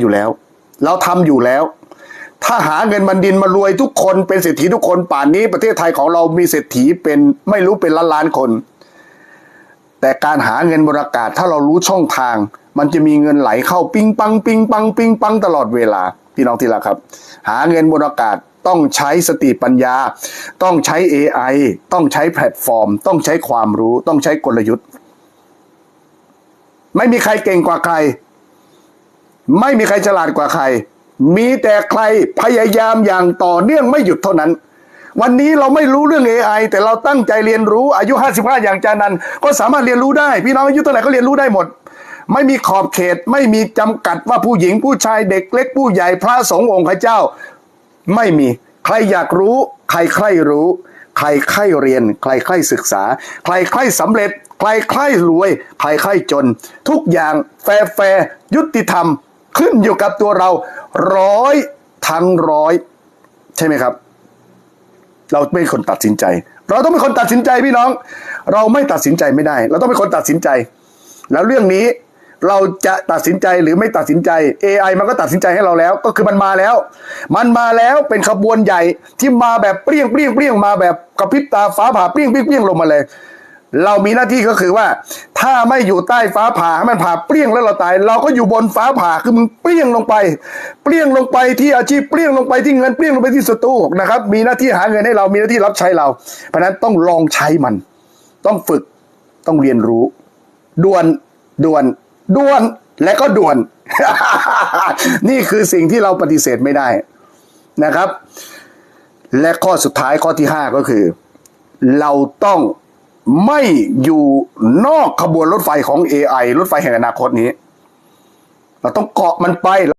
อยู่แล้ว เราทำอยู่แล้ว ถ้าหาเงินบันดินมารวยทุกคนเป็นเศรษฐีทุกคนป่านนี้ประเทศไทยของเรามีเศรษฐีเป็นไม่รู้เป็นล้านล้านคน แต่การหาเงินบนอากาศถ้าเรารู้ช่องทาง มันจะมีเงินไหลเข้าปิ้งปังปิ้งปังปิ้งปังตลอดเวลาพี่น้องที่รักครับ หาเงินบนอากาศต้องใช้สติปัญญา ต้องใช้ AI ต้องใช้แพลตฟอร์ม ต้องใช้ความรู้ ต้องใช้กลยุทธ์ ไม่มีใครเก่งกว่าใคร ไม่มีใครฉลาดกว่าใคร มีแต่ใครพยายามอย่างต่อเนื่องไม่หยุดเท่านั้น วันนี้เราไม่รู้เรื่อง AI แต่เราตั้งใจเรียนรู้อายุ 55 อย่างจานันก็สามารถเรียนรู้ได้ พี่น้องอายุเท่าไหร่ก็เรียนรู้ได้หมด ไม่มีขอบเขตไม่มีจำกัดว่าผู้หญิงผู้ชายเด็กเล็กผู้ใหญ่พระสงฆ์องค์พระเจ้า ไม่มีใครอยากรู้ ใครใครรู้ ใครใครเรียน ใครใครศึกษา ใครใครสำเร็จ ใครใครรวย ใครใครจน ทุกอย่างแฟร์แฟร์ยุติธรรม ขึ้นอยู่กับตัวเราร้อยทั้งร้อย ใช่ไหมครับ เราเป็นคนตัดสินใจ เราต้องเป็นคนตัดสินใจพี่น้อง เราไม่ตัดสินใจไม่ได้ เราต้องเป็นคนตัดสินใจ แล้วเรื่องนี้เราจะตัดสินใจหรือไม่ตัดสินใจ AI มันก็ตัดสินใจให้เราแล้ว ก็คือมันมาแล้ว มันมาแล้วเป็นขบวนใหญ่ที่มาแบบเปรี้ยงเปรี้ยงเปรี้ยงมาแบบกระพริบตาฟ้าผ่าเปรี้ยงเปรี้ยงเปรี้ยงลงมาเลย เรามีหน้าที่ก็คือว่า ถ้าไม่อยู่ใต้ฟ้าผ่าให้มันผ่าเปรี้ยงแล้วเราตาย เราก็อยู่บนฟ้าผ่าคือมึงเปรี้ยงลงไป เปรี้ยงลงไปที่อาชีพเปรี้ยงลงไปที่เงินเปรี้ยงลงไปที่ศัตรูนะครับ มีหน้าที่หาเงินให้เรามีหน้าที่รับใช้เรา เพราะนั้นต้องลองใช้มัน ต้องฝึกต้องเรียนรู้ด่วนด่วนด่วนและก็ด่วน นี่คือสิ่งที่เราปฏิเสธไม่ได้นะครับ และข้อสุดท้ายข้อที่ห้าก็คือ เราต้อง ไม่อยู่นอกขบวนรถไฟของ AI รถไฟแห่งอนาคตนี้ เราต้องเกาะมันไป